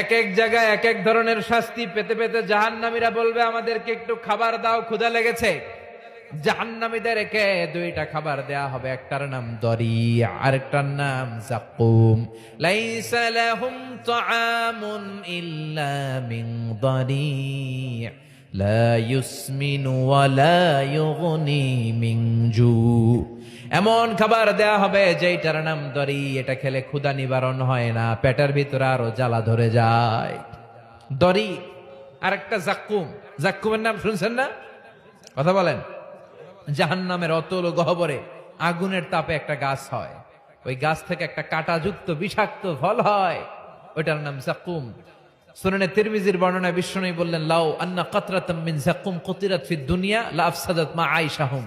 এক এক জায়গায় এক এক ধরনের শাস্তি পেতে পেতে জাহান্নামীরা বলবে, আমাদেরকে একটু খাবার দাও, ক্ষুধা লেগেছে। জাহান্নামীদেরকে দুইটা খাবার দেয়া হবে, একটার নাম দরি আরেকটার নাম জাকুম। লাইসা লাহুম ইল্লা মিন দরি লা ইউসমিনু ওয়া লা ইউগনি মিন এমন খাবার দেয়া হবে যেটার নাম দরি, এটা খেলে ক্ষুধা নিবারণ হয় না, পেটের ভিতরে আরও জ্বালা ধরে যায়। দরি আর একটা জাক্কুম। জাক্কুমের নাম শুনছেন না? কথা বলেন। জাহান্নামের অতল গহবরে আগুনের তাপে একটা গাছ হয়। ওই গাছ থেকে একটা কাঁটাযুক্ত বিষাক্ত ফল হয়। ওইটার নাম জাক্কুম। সুনানে তিরমিজির বর্ণনায় বিষ্ণু বললেন, লাউ আন্না কাতরাতাম মিন জাক্কুম কুতিরাত ফিদ দুনিয়া, লা আফসাদাত মা আইশাহুম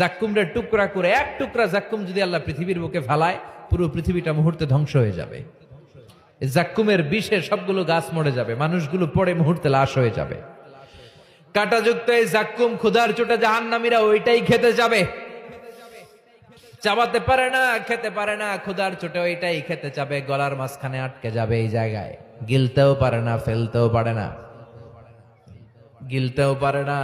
জাক্কুমরে টুকরা করে এক টুকরা জাক্কুম যদি আল্লাহ পৃথিবীর বুকে ফেলায়, পুরো পৃথিবীটা মুহূর্তে ধ্বংস হয়ে যাবে। জাক্কুমের বিষে সবগুলো গাছ মরে যাবে, মানুষগুলো পড়ে মুহূর্তে লাশ হয়ে যাবে। কাটাযুক্ত এই জাক্কুম ক্ষুধার চোটে জাহান্নামীরা ওইটাই খেতে যাবে। চাবাতে পারে না, খেতে পারে না, ক্ষুধার চোটে ওইটাই খেতে যাবে, গলার মাঝখানে আটকে যাবে এই জায়গায়। গিলতেও পারে না, ফেলতেও পারে না। গিলতেও পারে না,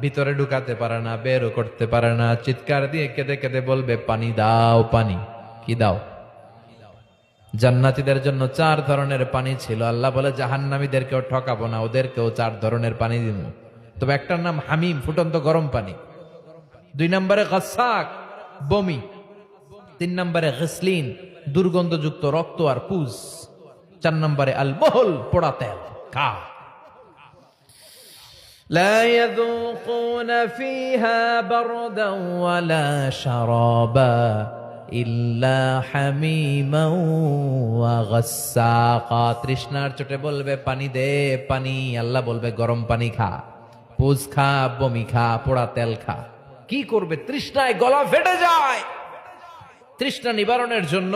ভিতরে ঢুকাতে পারে না, বেরও করতে পারে না। চিৎকার দিয়ে কেঁদে কেঁদে বলবে, পানি দাও, পানি। কি দাও? জান্নাতীদের জন্য চার ধরনের পানি ছিল। আল্লাহ বলে, জাহান্নামীদেরকেও ঠকাবো না, ওদেরকেও চার ধরনের পানি দিব। তবে একটার নাম হামিম, ফুটন্ত গরম পানি। দুই নম্বরে গাসাক, বমি। তিন নম্বরে গসলিন, দুর্গন্ধযুক্ত রক্ত আর পুজ। চার নম্বরে আল বহল পোড়া তেল খা لا يذوقون فيها بردا ولا شرابا إلا حميما وغساقا তৃষ্ণার চোটে বলবে পানি দে পানি আল্লাহ বলবে গরম পানি খা পুজ খা বমি খা পোড়া তেল খা কি করবে তৃষ্ণায় গলা ফেটে যায় তৃষ্ণা নিবারণের জন্য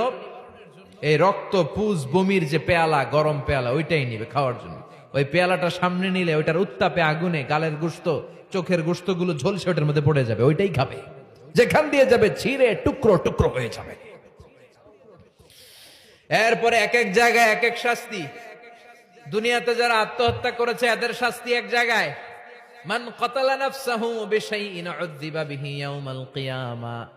এই রক্ত, পুজ, বমির যে পেয়ালা, গরম পেয়ালা, ওইটাই নিবে খাওয়ার জন্য। ওই পেয়ালাটা সামনে নিলে ওইটার উত্তাপে, আগুনে, গালের গুস্ত, চোখের গুস্তগুলো ঝলসে ওটার মধ্যে পড়ে যাবে, ওইটাই খাবে। যেখান দিয়ে যাবে ছিঁড়ে, টুকরো টুকরো হয়ে যাবে। এরপরে এক এক জায়গায় এক এক শাস্তি। দুনিয়াতে যারা আত্মহত্যা করেছে, এদের শাস্তি এক জায়গায়। মান কতালা নাফসাহু বিশাইইন উযযিবা বিহি ইয়াউমাল কিয়ামা।